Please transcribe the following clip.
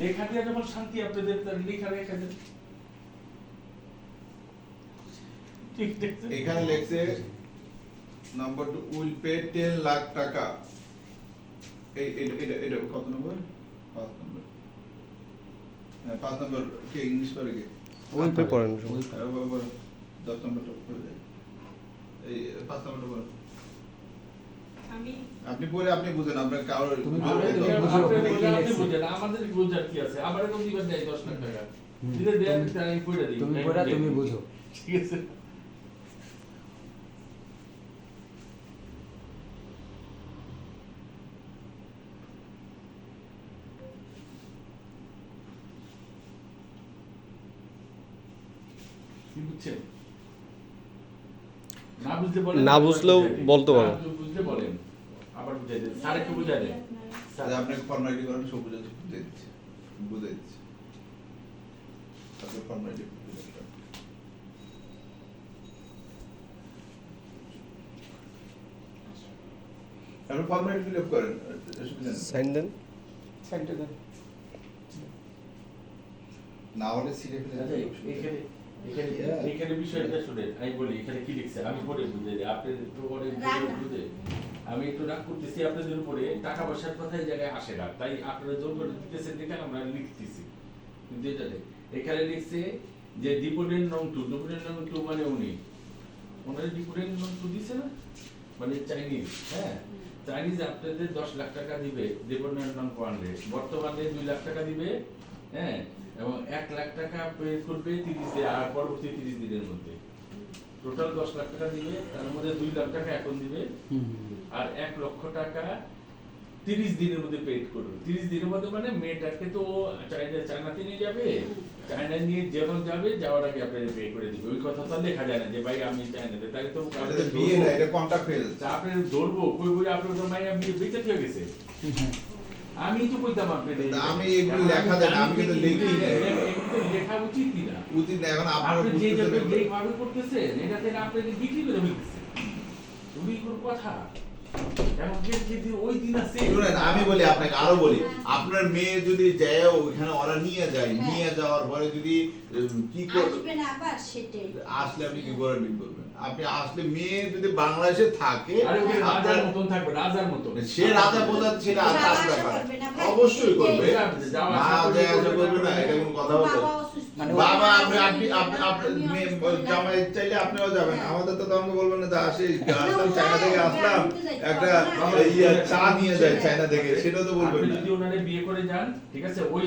লেখা দিয়ে যখন শান্তি আপনাদের তার লেখা রেখা দেন ঠিক দেখছেন? এখানে লেখছে number two will pay ten lakh টাকা। এই এটা এটা কত নম্বর পাঁচ নম্বর হ্যাঁ পাঁচ নম্বর কে ইংলিশ করে কে? ওই পে পড়েন দশ নম্বরটা পড়ে যায় এই পাঁচ নম্বরটা পড়েন আমি আপনি পড়ে আপনি বুঝেন আপনার কারোর তুমি আমাদের বোঝার কি আছে? আবার এরকম দিবেন দেয় দশ লাখ টাকা। আমি পড়ে দিই। তুমি পড়া তুমি বুঝো। ঠিক আছে। না বুঝতে বলেন না বুঝলেও বলতে পারো। না বুঝতে বলেন আবার বুঝাই দেন। স্যার একটু বুঝাই দেন। তাহলে আপনাকে ফর্মালিটি করেন সব বুঝে বুঝে দিচ্ছে। বুঝে দিচ্ছে। ফর্মালিটি আপনি ফর্মালিটি ফিল আপ করেন সাইন দেন। সাইডটা দেন। না হলে সিটে ফেলে আচ্ছা, এখানে এখানে এখানে বিষয়টা শুনেন। আমি বলি এখানে কি লিখছে আমি পরে বুঝে দিই। আপনি একটু বুঝে আমি একটু রাগ করতেছি আপনাদের উপরে টাকা পয়সার কথা এই জায়গায় আসে না। তাই আপনারা জোর করে দিতেছেন দেখে আমরা লিখতেছি। কিন্তু এটা নেই। এখানে লিখছে যে দীপনের নং টু দীপনের নং টু মানে উনি। ওনার দীপনের নং টু দিছে না? মানে চাইনিজ হ্যাঁ? চাইনিজ আপনাদের দশ লাখ টাকা দিবে দীপনের নং ওয়ানরে বর্তমানে দুই লাখ টাকা দিবে হ্যাঁ? এবং এক লাখ টাকা পে করবে তিরিশ, আর পরবর্তী তিরিশ দিনের মধ্যে। টোটাল দশ লাখ টাকা দিবে তার মধ্যে দুই লাখ টাকা এখন দিবে। আর এক লক্ষ টাকা তিরিশ দিনের মধ্যে পেড করবে। তিরিশ দিনের মধ্যে মানে মেয়েটাকে তো ও চাইনা চায়নাতে নিয়ে যাবে চায়না নিয়ে যখন যাবে যাওয়ার আগে আপনাকে পে করে দিবে। ওই কথা তো আর লেখা যায় না যে ভাই আমি চায়নাতে তাহলে তো বিয়ে না এটা কন্ট্রাক্ট তা আপনি ধরবো কই বই আপনার তো মাইয়া বিয়ে বেঁচে হয়ে গেছে। আমি তো কইতাম আপনাদের আমি এগুলো লেখা দেন, আমি কিন্তু লিখি লেখা উচিতই না উচিত না এখন আপনারা আপনি যে যেভাবে করতেছেন এটা থেকে আপনাদের বিক্রি করে ফেলতেছে। তুমি কোন কথা এখন যে যদি ওই দিন আছে শুনেন আমি বলি আপনাকে আরও বলি। আপনার মেয়ে যদি যায় ওইখানে ওরা নিয়ে যায় নিয়ে যাওয়ার পরে যদি কি করবে আসবে না আবার সেটাই আসলে আপনি কি করবেন আপনি আসলে মেয়ে যদি বাংলাদেশে থাকে রাজার মতন থাকবে রাজার মতন। সে রাজা না ভাই। অবশ্যই করবে। মা যায় করবে না এটা কোনো কথা অসুস্থ মানে বাবা আপনি আপনি জামাই চাইলে আপনিও যাবেন। আমাদের তো তখন বলবেন না আসলাম চায়না থেকে আসলাম একটা ইয়ে চা নিয়ে যায় চায়না থেকে সেটাও তো বলবেন যদি ওনারে বিয়ে করে যান ঠিক আছে? ওই